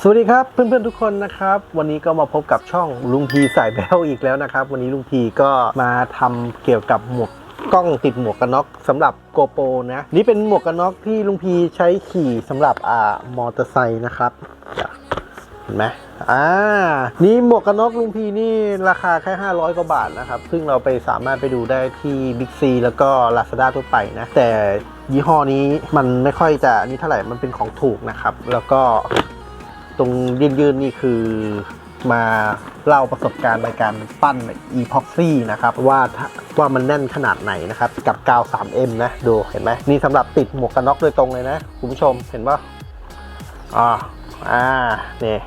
สวัสดีครับเพื่อนๆทุกคนนะครับ วันนี้ก็มาพบกับช่องลุงพีสายแบลอีกแล้วนะครับ วันนี้ลุงพีก็มาทำเกี่ยวกับหมวกกล้องติดหมวกกันน็อกสำหรับโกโปนะนี่เป็นหมวกกันน็อกที่ลุงพีใช้ขี่สำหรับอ่ามอเตอร์ไซค์นะครับเห็นไหมอ่า นี่หมวกกันน็อกลุงพีนี่ราคาแค่ 500 กว่าบาทนะครับ ซึ่งเราไปสามารถไปดูได้ที่บิ๊กซีแล้วก็ Lazada ทั่วไปนะ แต่ยี่ห้อนี้มันไม่ค่อยจะนี่เท่าไหร่ มันเป็นของถูกนะครับ แล้วก็ ตรงยืนๆนี่คือมาเล่าประสบการณ์ในการปั้น epoxy นะครับ ว่าถ้าว่ามันแน่นขนาดไหนนะครับ กับกาว 3M นะ ดูเห็นไหมนี่สำหรับติดหมวกกันน็อกโดยตรงเลยนะ คุณผู้ชมเห็นปะอ่าอ่าเนี่ย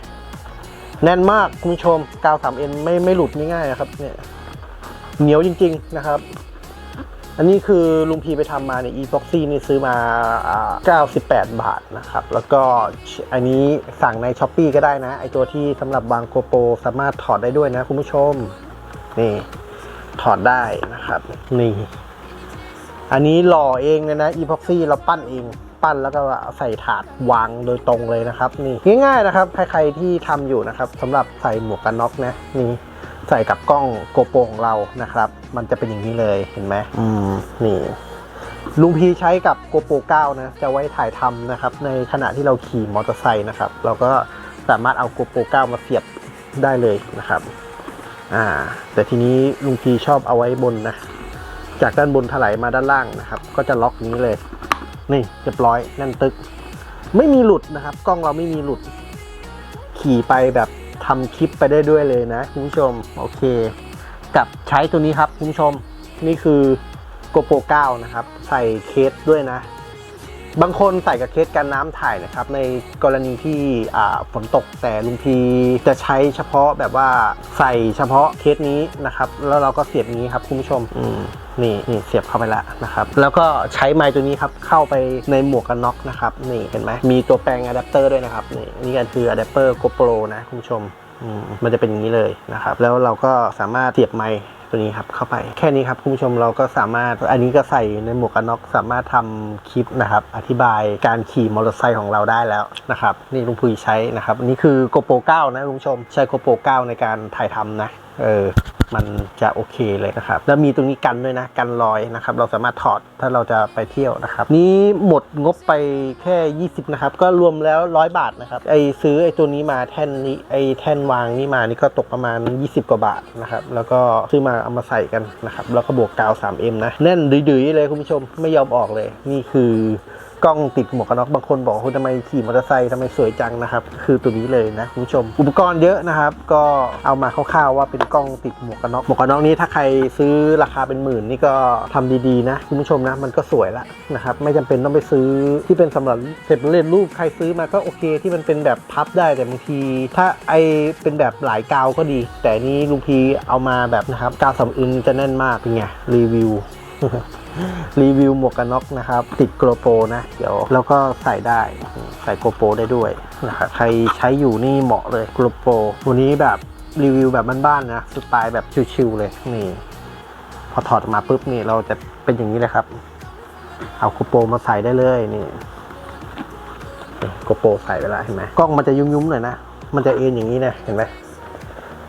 แน่นมากคุณผู้ชมกาว 3M ไม่ไม่หลุดง่ายๆนะครับเนี่ยเหนียวจริง ๆ นะครับ อันนี้คือลุงพีไปทำมาเนี่ย epoxy นี่ซื้อมาอ่า98 บาทนะครับ แล้วก็อันนี้สั่งใน s h อ p e e ก็ได้นะ ไอตัวที่สำหรับบางโกโปสามารถถอดได้ด้วยนะคุณผู้ชม นี่ ถอดได้นะครับ นี่ อันนี้หล่อเองเลยนะ epoxy เราปั้นเองปั้นแล้วก็ใส่ถาดวางโดยตรงเลยนะครับ นี่ง่ายๆนะครับ ใครๆที่ทำอยู่นะครับสำหรับใส่หมวกกันน็อกนะนี่ ใส่กับกล้องโกโปรของเรานะครับ มันจะเป็นอย่างนี้เลยเห็นไหมอืมนี่ ลุงพีใช้กับโกโปร9นะจะไว้ถ่ายทำนะครับ ในขณะที่เราขี่มอเตอร์ไซค์นะครับ เราก็สามารถเอาโกโปร9มาเสียบได้เลยนะครับอ่าแต่ทีนี้ลุงพีชอบเอาไว้บนนะ จากด้านบนถลายมาด้านล่างนะครับ ก็จะล็อกนี้เลย นี่เรียบร้อยแน่นตึก ไม่มีหลุดนะครับ กล้องเราไม่มีหลุด ขี่ไปแบบ ทำคลิปไปได้ด้วยเลยนะคุณผู้ชมโอเค กับใช้ตัวนี้ครับคุณผู้ชมนี่คือ GoPro 9นะครับ ใส่เคสด้วยนะ บางคนใส่กับเคสกันน้ำถ่ายนะครับ ในกรณีที่ฝนตกแต่ลุงพีจะใช้เฉพาะแบบว่าใส่เฉพาะเคสนี้นะครับ แล้วเราก็เสียบนี้ครับคุณผู้ชมอืนี่นี่เสียบเข้าไปแล้วนะครับ แล้วก็ใช้ไมค์ตัวนี้ครับเข้าไปในหมวกกันน็อกนะครับนี่เห็นไหมมีตัวแปลงอะแดปเตอร์ด้วยนะครับนี่นี่ก็คืออะแดปเตอร์ GoPro นะคุณผู้ชม มันจะเป็นอย่างนี้เลยนะครับ แล้วเราก็สามารถเสียบไมค์ตัวนี้ครับเข้าไป แค่นี้ครับคุณผู้ชมเราก็สามารถอันนี้ก็ใส่ในหมวกกันน็อกสามารถทำคลิปนะครับ อธิบายการขี่มอเตอร์ไซค์ของเราได้แล้วนะครับ นี่ลุงพุยใช้นะครับ อันนี่คือ GoPro 9นะคุณผู้ชมใช้ GoPro 9ในการถ่ายทำนะ เออ มันจะโอเคเลยนะครับแล้วมีตรงนี้กันด้วยนะกันรอยนะครับ เราสามารถถอดถ้าเราจะไปเที่ยวนะครับ นี้หมดงบไปแค่ 20 นะครับ ก็รวมแล้ว 100 บาทนะครับไอซื้อไอตัวนี้มาแท่นนี้ไอแท่นวางนี่มานี่ก็ตกประมาณ 20 กว่าบาทนะครับ แล้วก็ซื้อมาเอามาใส่กันนะครับ แล้วก็บวกกาว 3M นะแน่นดื้อๆเลยคุณผู้ชมไม่ยอมออกเลย นี่คือ กล้องติดหมวกกันน็อกบางคนบอกคุณทำไมขี่มอเตอร์ไซค์ทำไมสวยจังนะครับ คือตัวนี้เลยนะคุณผู้ชม อุปกรณ์เยอะนะครับ ก็เอามาคร่าวๆว่าเป็นกล้องติดหมวกกันน็อกหมวกกันน็อกนี้ถ้าใครซื้อราคาเป็นหมื่นนี่ก็ทำดีๆนะคุณผู้ชมนะมันก็สวยละนะครับไม่จำเป็นต้องไปซื้อที่เป็นสำหรับเสร็จเล่นรูปใครซื้อมาก็โอเค ที่มันเป็นแบบพับได้แต่บางที ถ้าไอเป็นแบบหลายกาวก็ดี แต่นี้ลุงพีเอามาแบบนะครับกาวสำอึนจะแน่นมากเป็นไงรีวิว รีวิวหมวกกันน็อกนะครับ ติดโกโปรนะ เดี๋ยวแล้วก็ใส่ได้ใส่โกโปรได้ด้วยนะครับใครใช้อยู่นี่เหมาะเลยโกโปรวันนี้แบบรีวิวแบบบ้านๆนะสไตล์แบบชิวๆเลยนี่ พอถอดมาปุ๊บนี่เราจะเป็นอย่างนี้เลยครับ เอาโกโปรมาใส่ได้เลยนี่โกโปรใส่ไปแล้วเห็นไหมกล้องมันจะยุ่มๆหน่อยนะมันจะเอ็นอย่างนี้นะเห็นไหม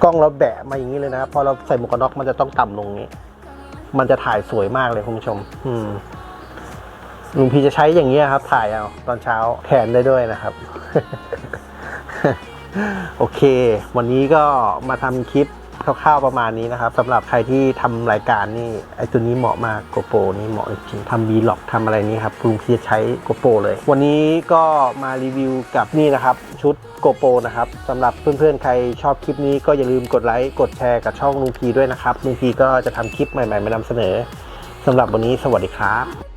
กล้องเราแบะมาอย่างนี้เลยนะพอเราใส่หมวกกันน็อกมันจะต้องต่ำลงนี้ มันจะถ่ายสวยมากเลยคุณผู้ชม อืมลุงพีจะใช้อย่างนี้ครับ ถ่ายเอาตอนเช้าแขนได้ด้วยนะครับ โอเค วันนี้ก็มาทำคลิป คร่าวๆประมาณนี้นะครับสำหรับใครที่ทำรายการนี่ไอตัวนี้เหมาะมากโกโปรนี่เหมาะจริงทำวีล็อกทำอะไรนี้ครับลุงพีจะใช้โกโปรเลย วันนี้ก็มารีวิวกับนี่นะครับ ชุดโกโปรนะครับสำหรับเพื่อนๆ ใครชอบคลิปนี้ก็อย่าลืมกดไลค์กดแชร์กับช่องลุงพีด้วยนะครับลุงพีก็จะทำคลิปใหม่ๆ มานำเสนอสำหรับวันนี้สวัสดีครับ